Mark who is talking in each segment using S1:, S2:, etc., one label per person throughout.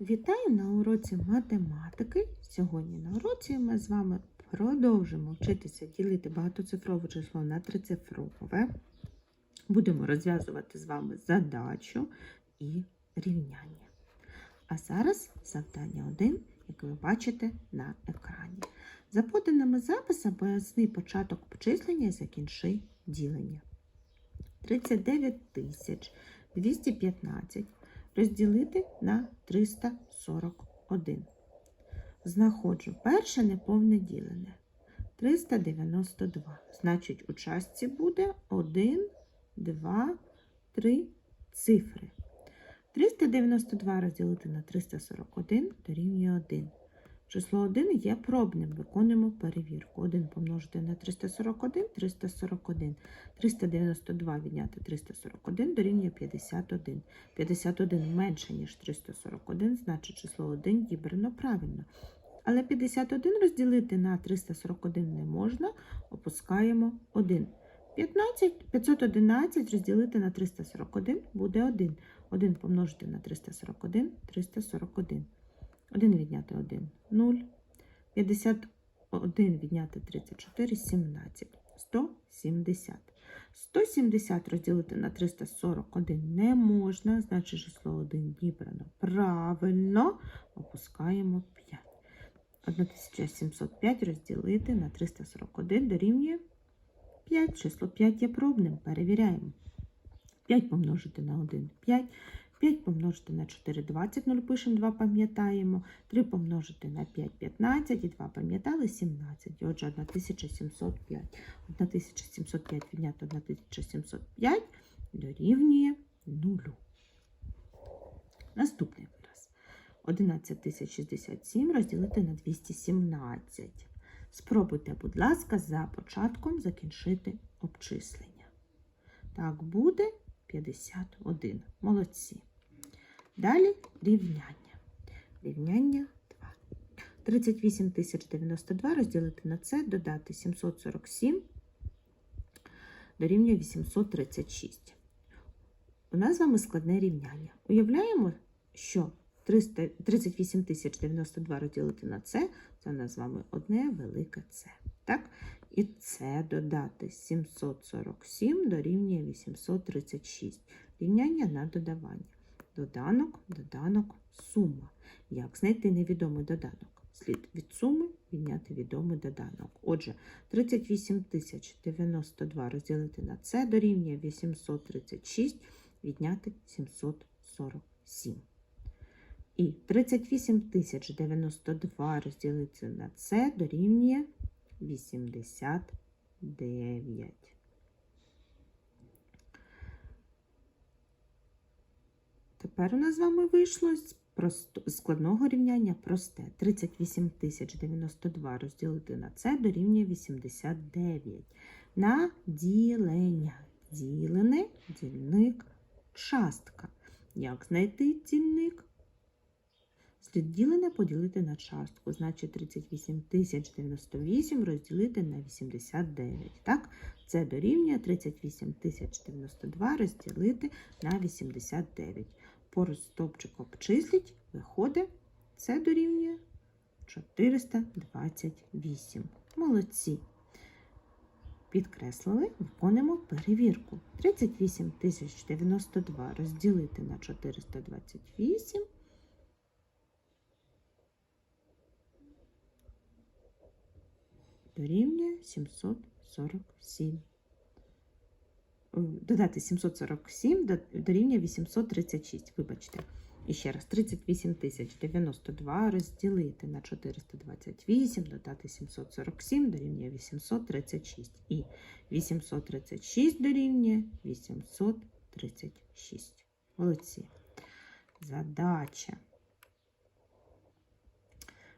S1: Вітаю на уроці математики. Сьогодні на уроці ми з вами продовжимо вчитися ділити багатоцифрове число на трицифрове. Будемо розв'язувати з вами задачу і рівняння. А зараз завдання 1, яке ви бачите на екрані. За поданими записами поясни початок обчислення і закінчи ділення. 39 215 розділити на 341. Знаходжу перше неповне ділене. 392. Значить, у частці буде 1, 2, 3 цифри. 392 розділити на 341 дорівнює 1. Число 1 є пробним. Виконуємо перевірку. 1 помножити на 341 341. 392 відняти 341 дорівнює 51. 51 менше, ніж 341, значить число 1 дібрано правильно. Але 51 розділити на 341 не можна, опускаємо 1. 15, 511 розділити на 341 буде 1. 1 помножити на 341 341. 1 відняти 1 0. 51 відняти 34 17. 170. 170 розділити на 341 не можна, значить число 1 дібрано правильно. Опускаємо 5. 1705 розділити на 341 дорівнює 5. Число 5 є пробним. Перевіряємо. 5 помножити на 1 5. 5 помножити на 4 20, 0 пишемо, 2 пам'ятаємо. 3 помножити на 5 15 і 2 пам'ятали 17. І отже, 1705. 1705 відняти 1705 дорівнює 0. Наступний вираз. 11067 розділити на 217. Спробуйте, будь ласка, за початком закінчити обчислення. Так буде 51. Молодці. Далі рівняння. Рівняння 2. 38 092 розділити на це, додати 747 дорівнює 836. У нас з вами складне рівняння. Уявляємо, що 300, 38 092 розділити на це, це у нас з вами одне велике С. Так? І це додати 747 дорівнює 836. Рівняння на додавання. Доданок, доданок, сума. Як знайти невідомий доданок? Слід від суми відняти відомий доданок. Отже, 38 092 розділити на це дорівнює 836 відняти 747. І 38 092 розділити на це дорівнює 89. Тепер у нас з вами вийшло з складного рівняння просте. 38 092 розділити на це дорівнює 89. На ділення. Ділене, дільник, частка. Як знайти дільник? Слід ділене поділити на частку. Значить 38 098 розділити на 89. Так? Це дорівнює 38 092 розділити на 89. По стовпчику обчисліть, виходить, це дорівнює 428. Молодці. Підкреслили, виконуємо перевірку. 38 092 розділити на 428 дорівнює 747. Додати 747 до- дорівнює 836. Вибачте. І ще раз, 38 092 розділити на 428, додати 747 дорівнює 836. І 836 дорівнює 836. Молодці. Задача.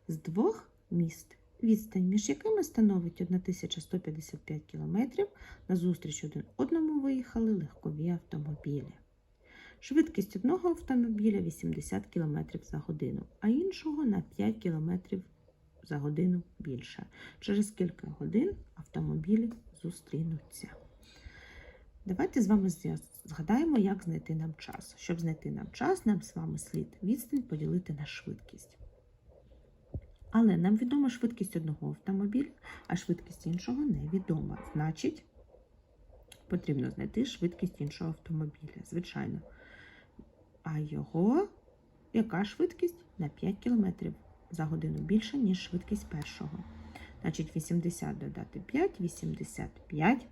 S1: З двох міст відстань, між якими становить 1155 км, назустріч один одному виїхали легкові автомобілі. Швидкість одного автомобіля 80 км за годину, а іншого на 5 км за годину більше. Через кілька годин автомобілі зустрінуться. Давайте з вами Згадаємо, як знайти нам час. Щоб знайти нам час, нам з вами слід відстань поділити на швидкість. Але нам відома швидкість одного автомобіля, а швидкість іншого невідома. Значить, потрібно знайти швидкість іншого автомобіля, звичайно. А його яка швидкість? На 5 км за годину більше, ніж швидкість першого. Значить, 80 додати 5, 85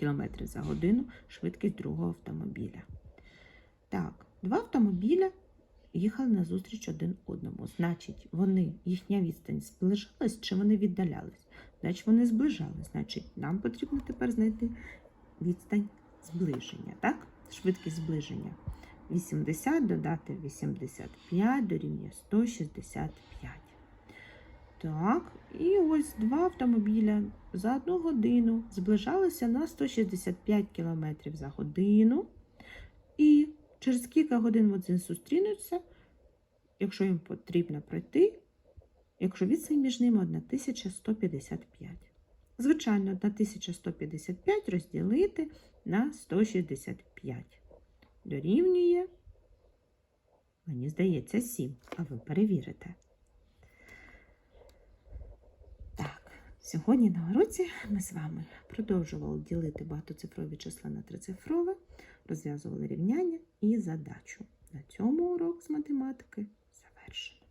S1: км за годину швидкість другого автомобіля. Так, два автомобіля їхали назустріч один одному. Значить, вони, їхня відстань зближалась чи вони віддалялись? Значить, вони зближались. Значить, нам потрібно тепер знайти відстань зближення, так? Швидкість зближення. 80 додати 85 дорівнює 165. Так, і ось два автомобіля за одну годину зближалися на 165 км за годину. І через кілька годин вони зустрінуться, якщо їм потрібно пройти, якщо відстань між ними 1155. Звичайно, 1155 розділити на 165. Дорівнює, мені здається, 7, а ви перевірите. Сьогодні на уроці ми з вами продовжували ділити багатоцифрові числа на трицифрове, розв'язували рівняння і задачу. На цьому урок з математики завершений.